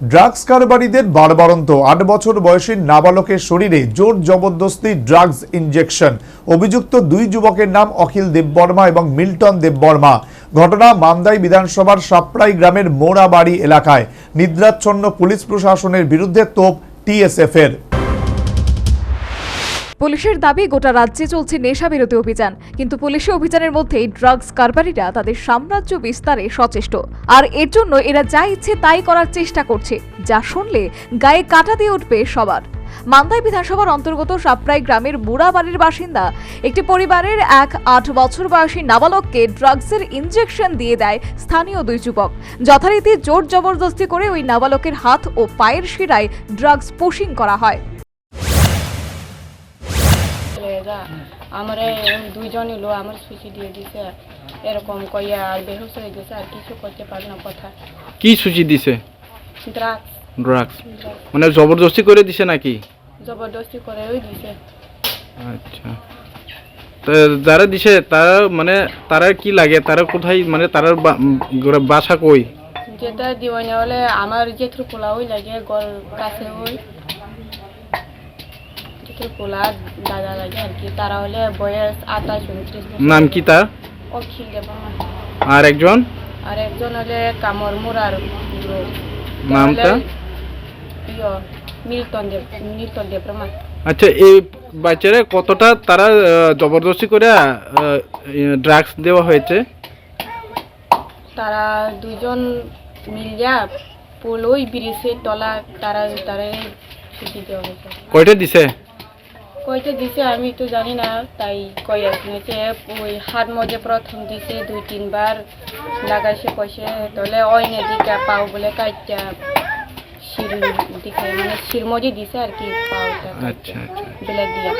Drugs কারবারিদের বারবারন্ত আট বছর বয়সী নাবালকের শরীরে জোর জবরদস্তি ড্রাগস ইনজেকশন। অভিযুক্ত দুই যুবকের নাম অখিল দেববর্মা এবং মিল্টন দেববর্মা। ঘটনা মান্দাই বিধানসভার সাপ্রাই গ্রামের মোড়াবাড়ি এলাকায়। নিদ্রাচ্ছন্ন পুলিশ প্রশাসনের বিরুদ্ধে তোপ টিএসএফ এর পুলিশের দাবি, গোটা রাজ্যে চলছে নেশা বিরোধী অভিযান। কিন্তু পুলিশি অভিযানের মধ্যেই ড্রাগস কারবারিরা তাদের সাম্রাজ্য বিস্তারে সচেষ্ট। আর এর জন্য এরা যা ইচ্ছে তাই করার চেষ্টা করছে, যা শুনলে গায়ে কাটা দিয়ে উঠবে সবার। মান্দাই বিধানসভার অন্তর্গত সাপ্রাই গ্রামের বুড়াবাড়ির বাসিন্দা একটি পরিবারের এক আট বছর বয়সী নাবালককে ড্রাগসের ইনজেকশন দিয়ে দেয় স্থানীয় দুই যুবক। যথারীতি জোর জবরদস্তি করে ওই নাবালকের হাত ও পায়ের শিরায় ড্রাগস পুশিং করা হয়। এরা আমার দুইজন এলো আমার সুচি দিয়ে দিছে। এরকম কইয়া আর বেহুশ হয়ে গেছে আর কিছু করতে পারে না কথা। কি সূচি দিছে? ড্রাগস ড্রাগস মানে জবরদস্তি করে দিছে নাকি? জবরদস্তি করে ওই দিছে। আচ্ছা। তো যারা দিছে তারা মানে তারা কি লাগে? তারা কোথায় মানে তারা বা- উম, গোরা- বাসা কই? যেটা দিওয়ানি হলে আমার জেঠুর পোলা ওই লাগে গর কাছে ওই জেঠুর পোলা দাদা লাগে আর কি? তারা হলে বয়স আঠাশ উনত্রিশ নাম কি তার? অখিল দেবর্মা আর একজন? আর একজন হলে কামর মুরার নামটা? মিল্টন দেব মিল্টন দেবর্মা আচ্ছা এই বাচ্চারা কতটা তারা জবরদস্তি করে ড্রাগস দেওয়া হয়েছে? তারা দুজন মিলিয়া পোল ওই ব্রিজের তলা তারা তারা ছুটি দেওয়া হয়েছে। কয়টা দিছে? কয়টা দিছে আমি তো জানি না তাই কয়া শুনেছে ওই হাত মজে প্রথম দিছে দুই তিনবার লাগাইছে কইছে তাহলে ওই দিকে পাও বলে কাইটা শির দিকে মানে শির মজে দিছে আর কি পাওটা আচ্ছা আচ্ছা দিয়া।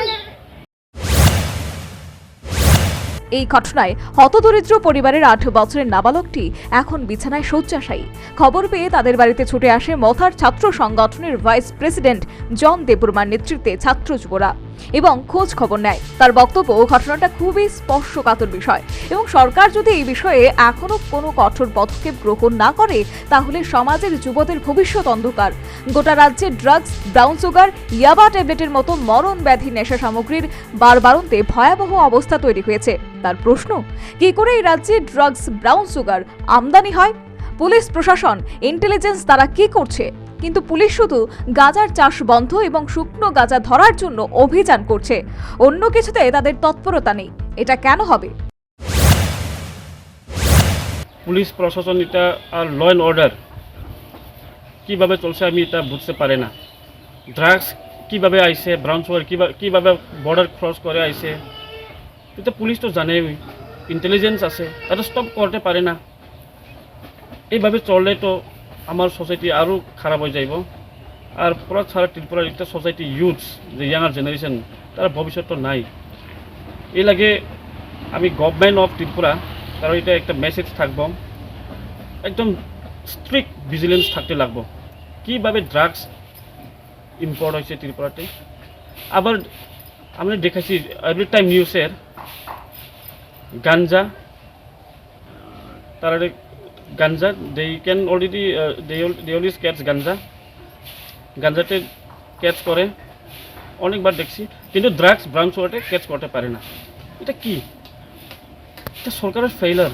এই ঘটনায় হতদরিদ্র পরিবারের আট বছরের নাবালকটি এখন বিছানায় শয্যাশায়ী খবর পেয়ে তাদের বাড়িতে ছুটে আসে মথার ছাত্র সংগঠনের ভাইস প্রেসিডেন্ট জন দেববর্মার নেতৃত্বে ছাত্র যুবরা। এবং খোঁজ খবর নেয়। তার বক্তব্য ঘটনাটা খুবই স্পর্শকাতর বিষয়। এবং সরকার যদি এই বিষয়ে এখনও কোনো কঠোর পদক্ষেপ গ্রহণ না করে, তাহলে সমাজের যুবদের ভবিষ্যৎ অন্ধকার। গোটা রাজ্যে ড্রাগস, ব্রাউন সুগার, ইয়াবা ট্যাবলেটের মতো মরণ ব্যাধি নেশা সামগ্রীর বারবারন্তে ভয়াবহ অবস্থা তৈরি হয়েছে। তার প্রশ্ন, কি করে এই রাজ্যে ড্রাগস, ব্রাউন সুগার আমদানি হয়? পুলিশ, প্রশাসন ইন্টেলিজেন্স তারা কি করছে? কিন্তু পুলিশ শুধু গাজার চাষ বন্ধ এবং শুকনো গাজা ধরার জন্য অভিযান করছে। অন্য কিছুতে তাদের তৎপরতা নেই। এটা কেন হবে? পুলিশ, প্রশাসন, এটা আর ল অ্যান্ড অর্ডার কীভাবে চলছে আমি এটা বুঝতে পারি না। ড্রাগস কীভাবে আইছে ব্রাউন সুগার কীভাবে কীভাবে বর্ডার ক্রস করে আইছে। এটা পুলিশ তো জানে ইন্টেলিজেন্স আছে, তারা স্টপ করতে পারে না। এইভাবে চললে তো আমার সোসাইটি আরও খারাপ হয়ে যাইব। আর পুরা সারা ত্রিপুরার একটা সোসাইটি ইউথস যে ইয়াঙ্গার জেনারেশন তারা ভবিষ্যৎ নাই। এই লাগে আমি গভর্নমেন্ট অফ ত্রিপুরা কারণ এটা একটা মেসেজ থাকব। একদম স্ট্রিক্ট ভিজিলেন্স থাকতে লাগবো। কীভাবে ড্রাগস ইম্পোর্ট হয়েছে ত্রিপুরাতে? আবার আমরা দেখাচ্ছি এভরি টাইম নিউজের গাঞ্জা, তারা ganja they can already they already catch ganja. গাঞ্জাতে ক্যাচ করে। অনেকবার দেখছি। কিন্তু ড্রাগস ব্রাউন সুগারটা ক্যাচ করতে পারে না। এটা কি? এটা সরকারের ফেইলার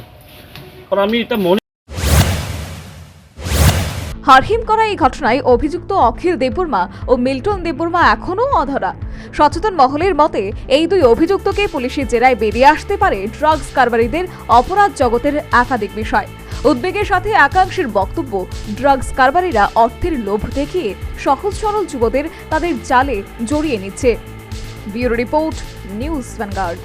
আর আমি এটা মনে হারহিম করা এই ঘটনায় অভিযুক্ত অখিল দেববর্মা ও মিল্টন দেববর্মা এখনও অধরা। সচেতন মহলের মতে, এই দুই অভিযুক্তকে পুলিশের জেরায় বেরিয়ে আসতে পারে ড্রাগস কারবারিদের অপরাধ জগতের একাধিক বিষয়। উদ্বেগের সাথে একাংশের বক্তব্য ড্রাগস কারবারিরা অর্থের লোভ দেখিয়ে সহজ সরল যুবদের তাদের জালে জড়িয়ে নিচ্ছে। Bureau report, news Vanguard.